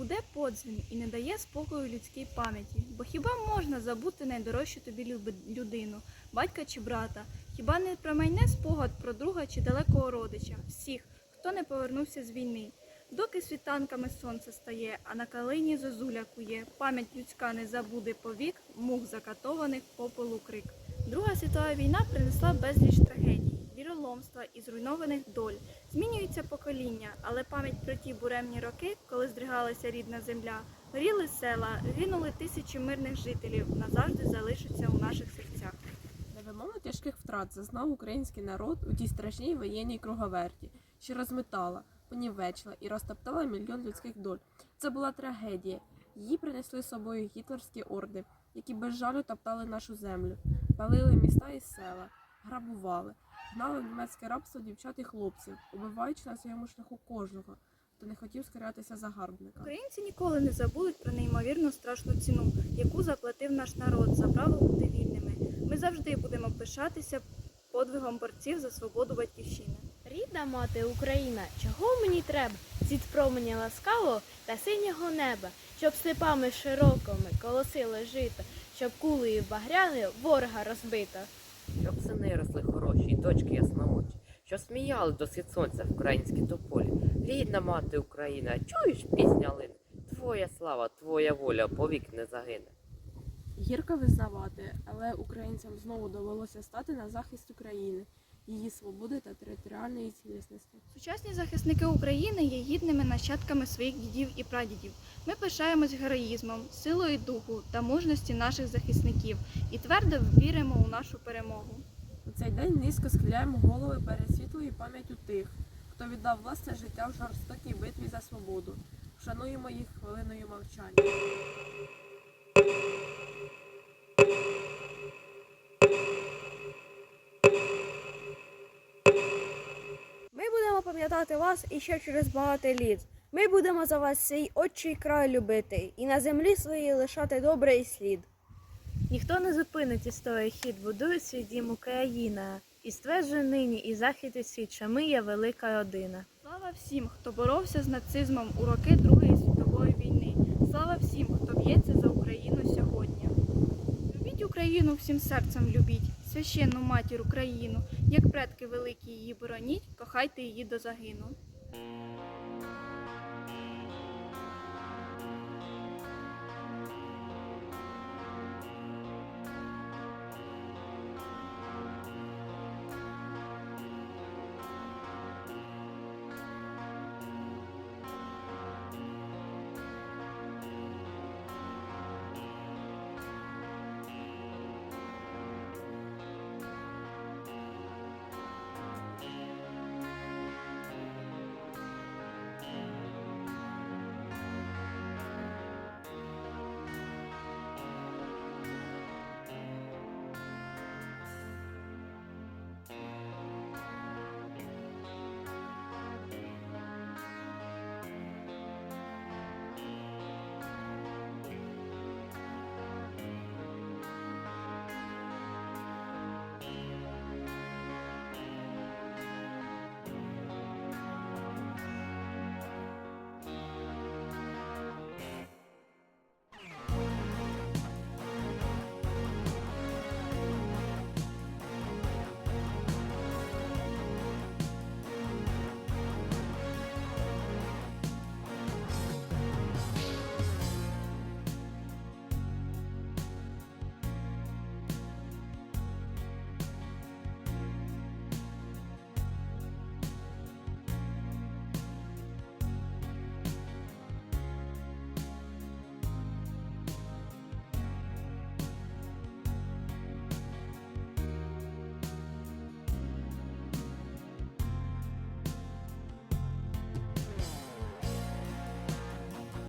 Гуде подзвін і не дає спокою людській пам'яті, бо хіба можна забути найдорожчу тобі людину, батька чи брата? Хіба не промайне спогад про друга чи далекого родича, всіх, хто не повернувся з війни? Доки світанками сонце стає, а на калині зозуля кує, пам'ять людська не забуде повік, мух закатованих попелу крик. Друга світова війна принесла безліч трагедій, віроломства і зруйнованих доль. Змінюється покоління, але пам'ять про ті буремні роки, коли здригалася рідна земля, горіли села, гинули тисячі мирних жителів, назавжди залишаться у наших серцях. Невимовно тяжких втрат зазнав український народ у тій страшній воєнній круговерті, що розметала, понівечила і розтоптала мільйон людських доль. Це була трагедія. Її принесли з собою гітлерські орди, які без жалю топтали нашу землю, палили міста і села, грабували, гнали в німецьке рабство дівчат і хлопців, убиваючи на своєму шляху кожного, хто не хотів скорятися загарбника. Українці ніколи не забудуть про неймовірно страшну ціну, яку заплатив наш народ за право бути вільними. Ми завжди будемо пишатися подвигом борців за свободу батьківщини. Рідна мати Україна, чого мені треба? Зід променя ласкавого та синього неба, щоб степами широкими колосили жито, щоб кулею багряни ворога розбито. Щоб сини росли хороші, і дочки ясноочі, що сміяли до схід сонця в українській тополі. Рідна мати Україна, чуєш пісня лине? Твоя слава, твоя воля повік не загине. Гірко визнавати, але українцям знову довелося стати на захист України, її свободи та територіальної цілісності. Сучасні захисники України є гідними нащадками своїх дідів і прадідів. Ми пишаємось героїзмом, силою духу та мужності наших захисників і твердо віримо у нашу перемогу. У цей день низько схиляємо голови перед світлою пам'яттю тих, хто віддав власне життя в жорстокій битві за свободу. Вшануємо їх хвилиною мовчання. Пам'ятати вас іще через багато літ. Ми будемо за вас свій отчий край любити і на землі своїй лишати добрий слід. Ніхто не зупинить історії хід, будує свій дім Україна. І стверджує нині і захід і світ, що ми є велика родина. Слава всім, хто боровся з нацизмом у роки Другої світової війни. Слава всім, хто б'ється за Україну сьогодні. Любіть Україну всім серцем любіть, священну матір Україну, як предки великі її бороніть, кохайте її до загину.